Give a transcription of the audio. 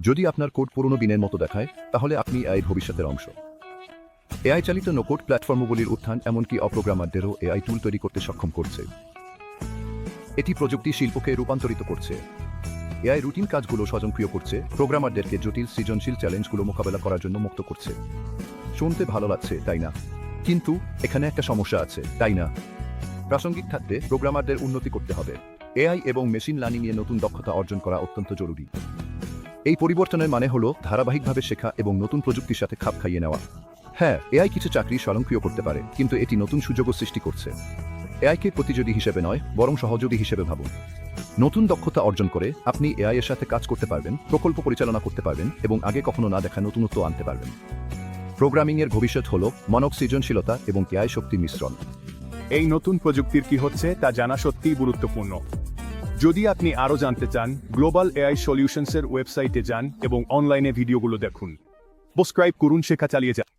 যদি আপনার কোড পুরনো দিনের মতো দেখায়, তাহলে আপনি এআই ভবিষ্যতের অংশ। এআই চালিত নোকোড প্ল্যাটফর্মগুলির উত্থান এমনকি অপ্রোগ্রামারদেরও এআই টুল তৈরি করতে সক্ষম করছে। এটি প্রযুক্তি শিল্পকে রূপান্তরিত করছে। এআই রুটিন কাজগুলো স্বয়ংক্রিয় করছে প্রোগ্রামারদেরকে জটিল সৃজনশীল চ্যালেঞ্জগুলো মোকাবেলা করার জন্য মুক্ত করছে। শুনতে ভালো লাগছে, তাই না? কিন্তু এখানে একটা সমস্যা আছে, তাই না? প্রাসঙ্গিক থাকতে প্রোগ্রামারদের উন্নতি করতে হবে। এআই এবং মেশিন লার্নিং নিয়ে নতুন দক্ষতা অর্জন করা অত্যন্ত জরুরি। এই পরিবর্তনের মানে হলো ধারাবাহিকভাবে শেখা এবং নতুন প্রযুক্তির সাথে খাপ খাইয়ে নেওয়া। হ্যাঁ এআই কিছু চাকরি স্বয়ংক্রিয় করতে পারে, কিন্তু এটি নতুন সুযোগও সৃষ্টি করছে। এআইকে প্রতিযোগী হিসেবে নয়, বরং সহযোগী হিসেবে ভাবুন। নতুন দক্ষতা অর্জন করে আপনি এআই এর সাথে কাজ করতে পারবেন, প্রকল্প পরিচালনা করতে পারবেন এবং আগে কখনো না দেখা নতুনত্ব আনতে পারবেন। প্রোগ্রামিং এর ভবিষ্যৎ হল মানব সৃজনশীলতা এবং এআই শক্তির মিশ্রণ। এই নতুন প্রযুক্তির কি হচ্ছে তা জানা সত্যিই গুরুত্বপূর্ণ। যদি আপনি আরও জানতে চান গ্লোবাল এআই সলিউশনসের ওয়েবসাইটে যান এবং অনলাইনে ভিডিওগুলো দেখুন। সাবস্ক্রাইব করুন, শেখা চালিয়ে যান।